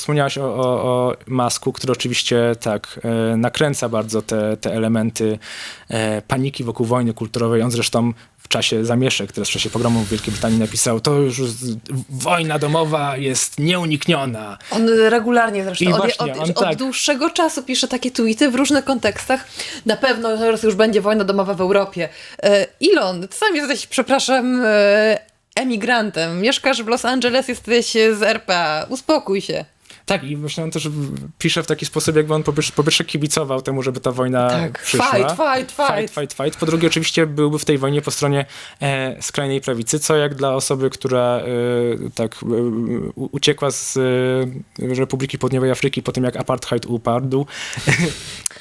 wspomniałaś o, o, o Masku, który oczywiście tak e, nakręca bardzo te, te elementy e, paniki wokół wojny kulturowej. On zresztą w czasie zamieszek, teraz w czasie pogromu w Wielkiej Brytanii napisał, to już wojna domowa jest nieunikniona. On regularnie zresztą I od, właśnie, od, on od tak. dłuższego czasu pisze takie tweety w różnych kontekstach. Na pewno teraz już będzie wojna domowa w Europie. E, Elon, ty sam jesteś, przepraszam, emigrantem. Mieszkasz w Los Angeles, jesteś z RPA. Uspokój się. Tak, i właśnie on też pisze w taki sposób, jakby on po pierwsze, po pierwsze kibicował temu, żeby ta wojna Tak, przyszła. fight, fight, fight. fight, fight, fight. Po drugie, oczywiście byłby w tej wojnie po stronie e, skrajnej prawicy, co jak dla osoby, która e, tak e, uciekła z e, Republiki Południowej Afryki po tym, jak apartheid upadł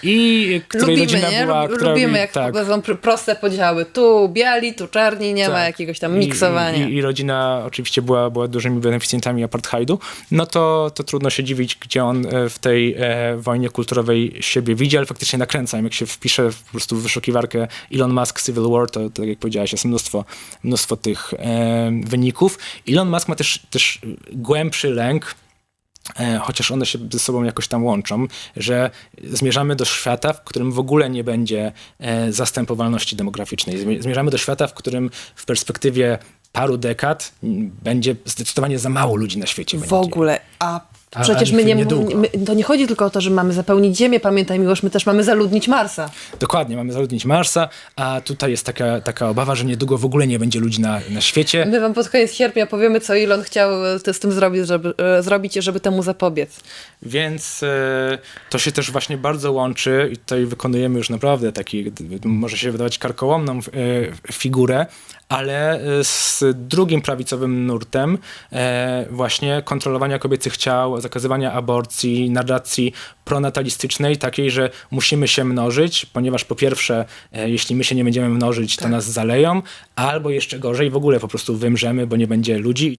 i której Lubimy, rodzina nie? była... Która Lubimy, jak tak, są pr- proste podziały. Tu biali, tu czarni, nie ma Tak. jakiegoś tam miksowania. I, i, I rodzina oczywiście była, była dużymi beneficjentami apartheidu. No to, to trudno się dziwić, gdzie on e, w tej e, wojnie kulturowej siebie widzi, ale faktycznie nakręca. Jak się wpisze w, po prostu w wyszukiwarkę Elon Musk Civil War, to tak jak powiedziałaś, jest mnóstwo, mnóstwo tych e, wyników. Elon Musk ma też, też głębszy lęk, chociaż one się ze sobą jakoś tam łączą, że zmierzamy do świata, w którym w ogóle nie będzie e, zastępowalności demograficznej. Zmie- Zmierzamy do świata, w którym w perspektywie paru dekad będzie zdecydowanie za mało ludzi na świecie. W ogóle, a A- przecież my nie, my, to nie chodzi tylko o to, że mamy zapełnić Ziemię, pamiętaj Miłosz, my też mamy zaludnić Marsa. Dokładnie, mamy zaludnić Marsa, a tutaj jest taka, taka obawa, że niedługo w ogóle nie będzie ludzi na, na świecie. My wam pod koniec sierpnia powiemy, co Elon chciał e, z tym zrobić, żeby, e, zrobić, żeby temu zapobiec. Więc e, to się też właśnie bardzo łączy i tutaj wykonujemy już naprawdę taki, może się wydawać karkołomną e, figurę, ale e, z drugim prawicowym nurtem e, właśnie kontrolowania kobiecych ciał, zakazywania aborcji, narracji pronatalistycznej, takiej, że musimy się mnożyć, ponieważ po pierwsze, e, jeśli my się nie będziemy mnożyć, to nas zaleją, albo jeszcze gorzej, w ogóle po prostu wymrzemy, bo nie będzie ludzi.